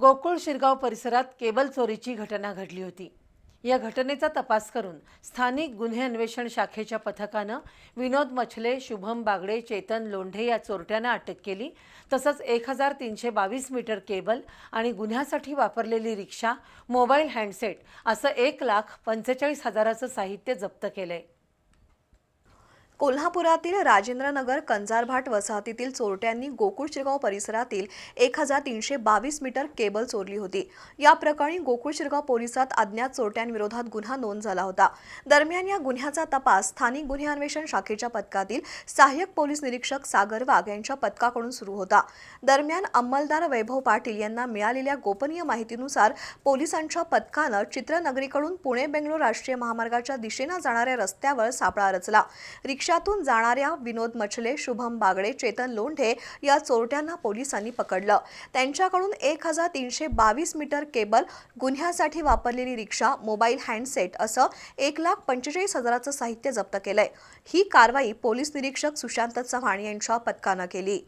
गोकुळ शिरगाव परिसरात केबल चोरीची घटना घडली होती. या घटनेचा तपास करून स्थानिक गुन्हे अन्वेषण शाखेच्या पथकानं विनोद मछले शुभम बागडे चेतन लोंढे या चोरट्यांना अटक केली. तसंच एक हजार तीनशे बावीस मीटर केबल आणि गुन्ह्यासाठी वापरलेली रिक्षा मोबाईल हँडसेट असं एक लाख पंचेचाळीस हजाराचं साहित्य जप्त केलंय. कोल्हापुरातील राजेंद्रनगर कंजारभाट वसाहतीतील चोरट्यांनी गोकुळ शिरगाव परिसरातील एक हजार तीनशे बावीस मीटर केबल चोरली होती. या प्रकरणी गोकुळ शिरगाव पोलिसात अज्ञात चोरट्यांविरोधात गुन्हा नोंद झाला होता. दरम्यान या गुन्ह्याचा तपास स्थानिक गुन्हे अन्वेषण शाखेच्या पथकातील सहाय्यक पोलीस निरीक्षक सागर वाघ यांच्या पथकाकडून सुरू होता. दरम्यान अंमलदार वैभव पाटील यांना मिळालेल्या गोपनीय माहितीनुसार पोलिसांच्या पथकानं चित्रनगरीकडून पुणे बेंगलोर राष्ट्रीय महामार्गाच्या दिशेनं जाणाऱ्या रस्त्यावर सापळा रचला. रिक्षातून जाणाऱ्या विनोद मछले शुभम बागडे चेतन लोंढे या चोरट्यांना पोलिसांनी पकडलं. त्यांच्याकडून एक हजार तीनशे बावीस मीटर केबल गुन्ह्यासाठी वापरलेली रिक्षा मोबाईल हँडसेट असं एक लाख पंचेचाळीस हजाराचं साहित्य जप्त केलंय. ही कारवाई पोलीस निरीक्षक सुशांत चव्हाण यांच्या पथकानं केली.